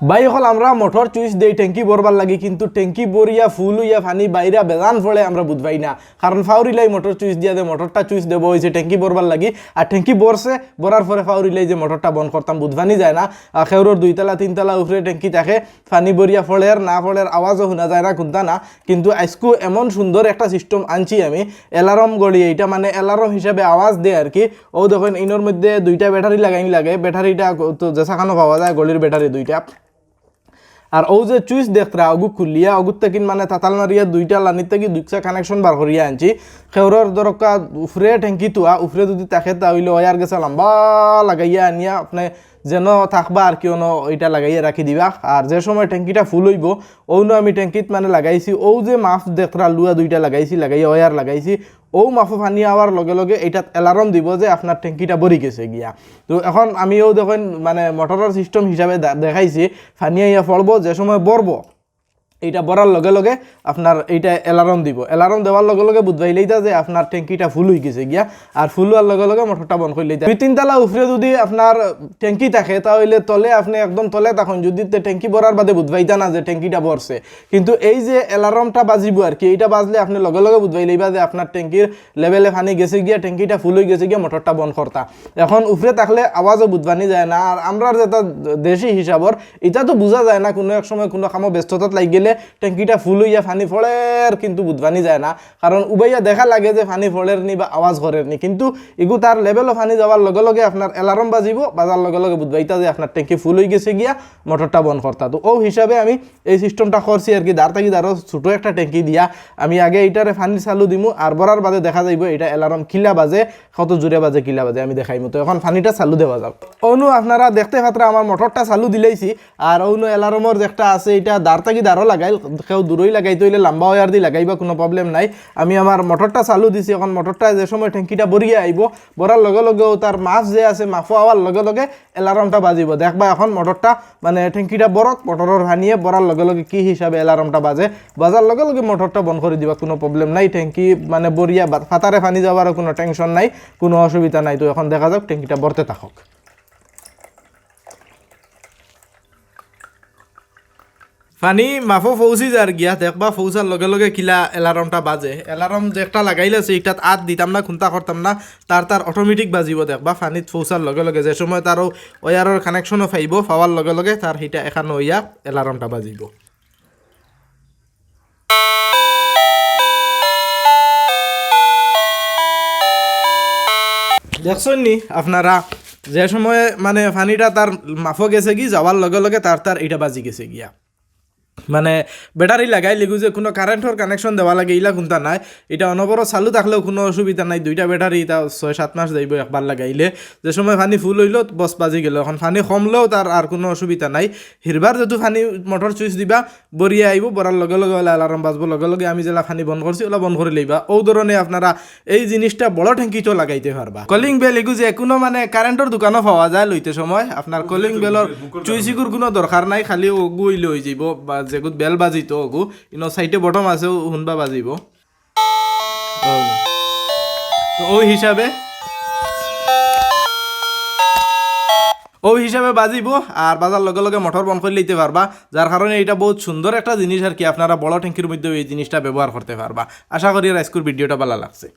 By হল আমরা motor চুইস দেই ট্যাঙ্কি ভরবার লাগি, কিন্তু ট্যাঙ্কি বরিয়া ফুল হইয়া ফানি বাইরা বেজান ফলে আমরা বুঝবাই না। কারণ ফাউরিলাই মোটর চুইস দিয়া দে মোটরটা চুইস দেবো হয়েছে ট্যাঙ্কি ভরবার লাগি, আর ট্যাঙ্কি বরছে বরার পরে ফাউরিলাই যে মোটরটা বন্ধ করতাম বুঝবানি যায় না। খেউরোর দুইতলা, তিনতলা উপরে ট্যাঙ্কি থাকে, ফানি বরিয়া ফলের না ফলের আওয়াজও শোনা যায় না কোনটা না। কিন্তু আজকু এমন সুন্দর একটা সিস্টেম আনছি আমি অ্যালার্ম গড়ি এইটা মানে অ্যালার্ম হিসাবে আওয়াজ দেয় আর কি। ও দেখেন ইনোর মধ্যে দুইটা ব্যাটারি লাগাইন লাগে ব্যাটারিটা তো যেসাখানো পাওয়া যায় গলির ব্যাটারি দুইটা। আর ও যে চুইস দেখরা অগু খুলিয়া, ওগু তাকিন মানে তাতাল মারিয়া দুইটা লানি থেকে দুইটা কানেকশন বার করিয়া আনছি। খেউরর দরকা উফরে ঠেঙ্কি তুয়া, উফরে যদি তাকে তাহলে ওয়ার গেছে লম্বা লাগাইয়া আনিয়া, আপনি যেন থাকবা আর কেউ ওইটা লাগাইয়া রাখি দিবা। আর যে সময় ট্যাঙ্কিটা ফুল হইব ওনো আমি ট্যাঙ্কিত মানে লাগাইছি ও যে মাফ দেখরা লুয়া দুইটা লাগাইছি, লাগাইয়া ওয়ার লাগাইছি ও মাফো ফানি আওয়ার লগে লগে এইটাত অ্যালার্ম দিব যে আপনার ট্যাঙ্কিটা বরি গেছে গিয়া। তো এখন আমিও দেখেন মানে মোটরের সিস্টেম হিসাবে দেখাইছি ফানিয়া আইয়া পড়ব যে সময় বরবো। এইটা বরার লগে লগে আপনার এইটা অ্যালার্ম দিব। অ্যালার্ম দেওয়ার লগে লগে বুধবাই লইতা যে আপনার ট্যাঙ্কিটা ফুল হয়ে গেছে গিয়া। আর ফুল হওয়ার লগে লগে মোটরটা বন্ধ করে লইতা। দুই তিনতলা উপরে যদি আপনার ট্যাঙ্কি থাকে, তাহলে তলে আপনি একদম তলে তখন যদি ট্যাঙ্কি ভরার বাদে বুধবাইতা না যে ট্যাঙ্কিটা ভরছে কিন্তু এই যে অ্যালার্মটা বাজিব আর কি, এইটা বাজলে আপনি লগে লগে বুধবাই লইবা যে আপনার ট্যাঙ্কির লেভেলে পানি গেছে গিয়া ট্যাঙ্কিটা ফুল হয়ে গেছে গিয়া মোটরটা বন্ধ করতা এখন উপরে থাকলে আওয়াজও বুধবানি যায় না। আর আমরা যেটা দেশি হিসাবর এটা তো বোঝা যায় না, কোনো এক সময় কোনো কামো ব্যস্ততাত লাগি গেলে ট্যাঙ্কিটা ফুল হইয়া ফানি ফলের কিন্তু বুধবানি যায় না। কারণ উবাইয়া দেখা লাগে যে ফানি ফলের নি বা আওয়াজ করের নি। কিন্তু এগু তার লেভেলও ফানি যাওয়ার লগে লগে আপনার অ্যালার্ম বাজিব বাজার লগে লগে বুধবাইতা যে আপনার ট্যাঙ্কি ফুল হয়ে গেছে গিয়া মোটরটা বন্ধ করতা তো ও হিসাবে আমি এই সিস্টেমটা করছি আর কি দাঁড় থাকি দাঁড়ো ছোটো একটা ট্যাঙ্কি দিয়া, আমি আগে এইটারে ফানি চালু দিমু আর বরার বাদে দেখা যাইব এটা অ্যালার্ম কিলা বাজে, কত জোরে বাজে, কিলা বাজে, আমি দেখাইমু তো এখন ফানিটা চালু দেওয়া যাও অনু আপনারা দেখতে পাত্রা আমার মোটরটা চালু দিলেইছি আর অনু অ্যালার্মর একটা আছে এটা দাঁড় থাকি দাঁড়ো লাগাই কেউ দূরই লাগাই তৈলে লম্বা ওয়ার দি লাগাইবা, কোনো প্রবলেম নাই। আমি আমার মোটরটা চালু দিছি, এখন মোটরটা যে সময় ট্যাঙ্কিটা বরিয়ে আইব বরার লগে লগেও তার মাছ যে আছে মাফো হওয়ার লগে লগে অ্যালার্মটা বাজিব। দেখবা এখন মোটরটা মানে ট্যাঙ্কিটা বরক মোটরের হানিয়ে বরার লগে লগে কি হিসাবে অ্যালার্মটা বাজে। বাজার লগে লগে মোটরটা বন্ধ করে দিবা, কোনো প্রবলেম নাই। ট্যাঙ্কি মানে বরিয়া ফাতারে পানি যাওয়ারও কোনো টেনশন নাই, কোনো অসুবিধা নাই। তো এখন দেখা যাক ট্যাঙ্কিটা বরতে থাকক। ফানি মাফো ফৌসি যার গিয়া দেখবা ফৌসার লগে লগে কিলা এলার্মটা বাজে। এলার্ম যে একটা লাগাইলে আছে এটাত আত দিতাম না, খুন্তা করতাম না তার তার অটোমেটিক বাজিব দেখবা ফানিত ফৌসার লগে লগে। যে সময় তারও ওয়ারের কানেকশনও পাইব পাওয়ার লগে লগে তার সেইটা এখানে হইয়া এলার্মটা বাজিব। দেখছেন নি আপনারা, যে সময় মানে পানিটা তার মাফো গেছে কি যাওয়ার লগে লগে তার তার এটা বাজি গেছে গিয়া। মানে ব্যাটারি লাগাই লিগু যে কোনো কারেন্টর কানেকশন দেওয়া লাগে ইলা কোনটা নাই। এটা অনবরত চালু থাকলেও কোনো অসুবিধা নাই। দুইটা ব্যাটারি তা ছয় সাত মাস যাইব একবার লাগাইলে। যে সময় পানি ফুল হইলেও বস বাজি গেল। এখন পানি কমলেও তার আর কোনো অসুবিধা নাই। হিরবার যেহেতু পানি মোটর চুইচ দিবা বরিয়া আইব বরার লগে লগে ওলা অ্যালার্ম বাজব। লগে লগে আমি যেলা পানি বন্ধ করছি ওলা বন্ধ করে লইবা। ও ধরনে আপনারা এই জিনিসটা বড় ট্যাঙ্কিটো লাগাইতে পারবা। কলিং বেল এগু যে কোনো মানে কারেন্টর দোকানও পাওয়া যায় লইতে সময়। আপনার কলিং বেলর চুইচিকুর কোনো দরকার নাই। খালি ওগু হইলে হয়ে যাব বা যেগুত বেল বাজিত ওগু ইনো সাইডে বটম আছে শুনবা বাজিব। ও। হিসাবে ও হিসাবে বাজিব আর বাজার লগে লগে মোটর বন্ধ করে লইতে পারবা যার কারণে এটা বহুত সুন্দর একটা জিনিস আর কি, আপনারা বড় ট্যাঙ্কির মধ্যে এই জিনিসটা ব্যবহার করতে পারবা আশা করি রাইস্কুর ভিডিওটা ভালো লাগছে।